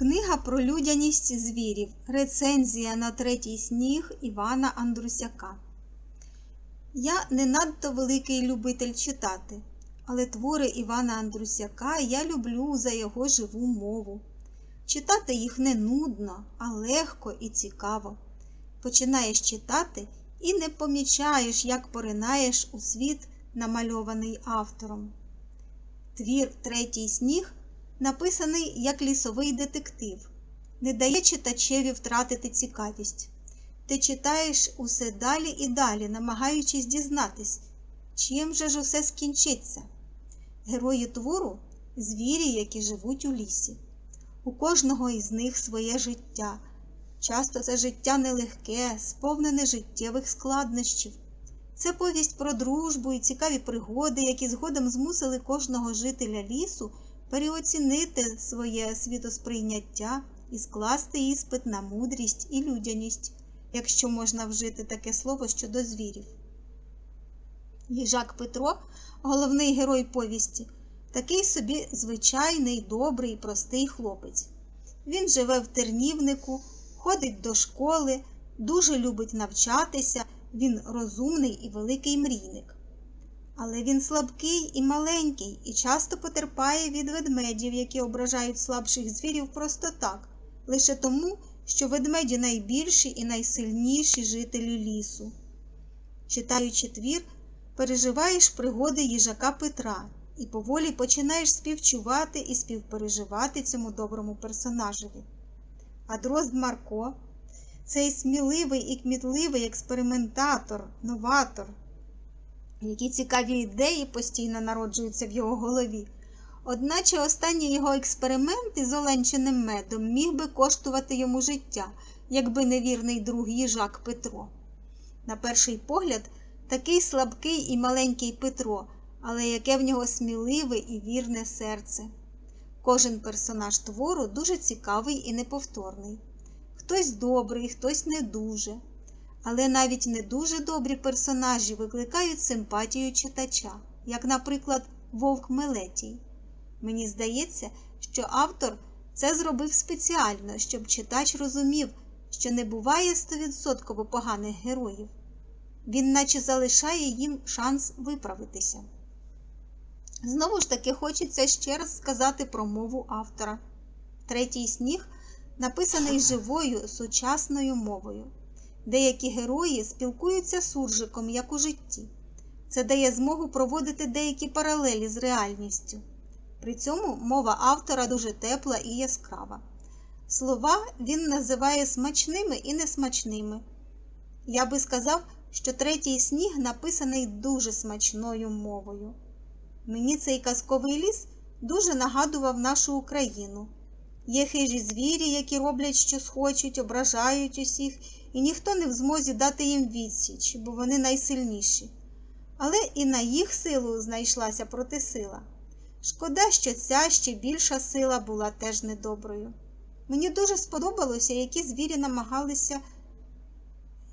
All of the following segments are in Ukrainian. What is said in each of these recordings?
Книга про людяність звірів. Рецензія на третій сніг Івана Андрусяка. Я не надто великий любитель читати, але твори Івана Андрусяка я люблю за його живу мову. Читати їх не нудно, а легко і цікаво. Починаєш читати і не помічаєш, як поринаєш у світ, намальований автором. Твір Третій сніг написаний як лісовий детектив, не дає читачеві втратити цікавість. Ти читаєш усе далі і далі, намагаючись дізнатись, чим же ж усе скінчиться. Герої твору звірі, які живуть у лісі. У кожного із них своє життя. Часто це життя нелегке, сповнене життєвих складнощів. Це повість про дружбу і цікаві пригоди, які згодом змусили кожного жителя лісу переоцінити своє світосприйняття і скласти іспит на мудрість і людяність, якщо можна вжити таке слово щодо звірів. Їжак Петро, головний герой повісті, такий собі звичайний, добрий, простий хлопець. Він живе в тернівнику, ходить до школи, дуже любить навчатися, він розумний і великий мрійник. Але він слабкий і маленький і часто потерпає від ведмедів, які ображають слабших звірів просто так, лише тому, що ведмеді найбільші і найсильніші жителі лісу. Читаючи твір, переживаєш пригоди їжака Петра і поволі починаєш співчувати і співпереживати цьому доброму персонажеві. А дрозд Марко цей сміливий і кмітливий експериментатор, новатор, які цікаві ідеї постійно народжуються в його голові. Одначе останній його експеримент із оленченим медом міг би коштувати йому життя, якби невірний друг їжак Петро. На перший погляд, такий слабкий і маленький Петро, але яке в нього сміливе і вірне серце. Кожен персонаж твору дуже цікавий і неповторний. Хтось добрий, хтось не дуже. Але навіть не дуже добрі персонажі викликають симпатію читача, як, наприклад, Вовк Мелетій. Мені здається, що автор це зробив спеціально, щоб читач розумів, що не буває стовідсотково поганих героїв. Він наче залишає їм шанс виправитися. Знову ж таки, хочеться ще раз сказати про мову автора. Третій сніг написаний живою сучасною мовою. Деякі герої спілкуються суржиком, як у житті. Це дає змогу проводити деякі паралелі з реальністю. При цьому мова автора дуже тепла і яскрава. Слова він називає смачними і несмачними. Я би сказав, що третій сніг написаний дуже смачною мовою. Мені цей казковий ліс дуже нагадував нашу Україну. Є хижі звірі, які роблять, що схочуть, ображають усіх, і ніхто не в змозі дати їм відсіч, бо вони найсильніші. Але і на їх силу знайшлася протисила. Шкода, що ця ще більша сила була теж недоброю. Мені дуже сподобалося, які звірі намагалися,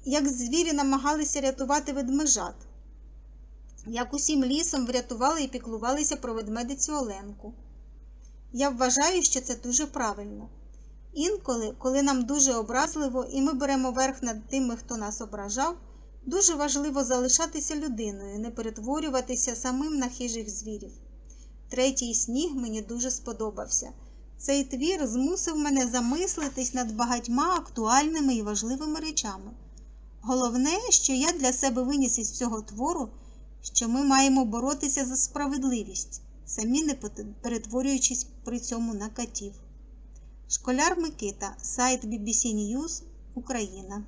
як звірі намагалися рятувати ведмежат, як усім лісом врятували і піклувалися про ведмедицю Оленку. Я вважаю, що це дуже правильно. Інколи, коли нам дуже образливо і ми беремо верх над тими, хто нас ображав, дуже важливо залишатися людиною, не перетворюватися самим на хижих звірів. Третій сніг мені дуже сподобався. Цей твір змусив мене замислитись над багатьма актуальними і важливими речами. Головне, що я для себе виніс із цього твору, що ми маємо боротися за справедливість, самі не перетворюючись при цьому на катів. Школяр Микита, сайт BBC News, Україна.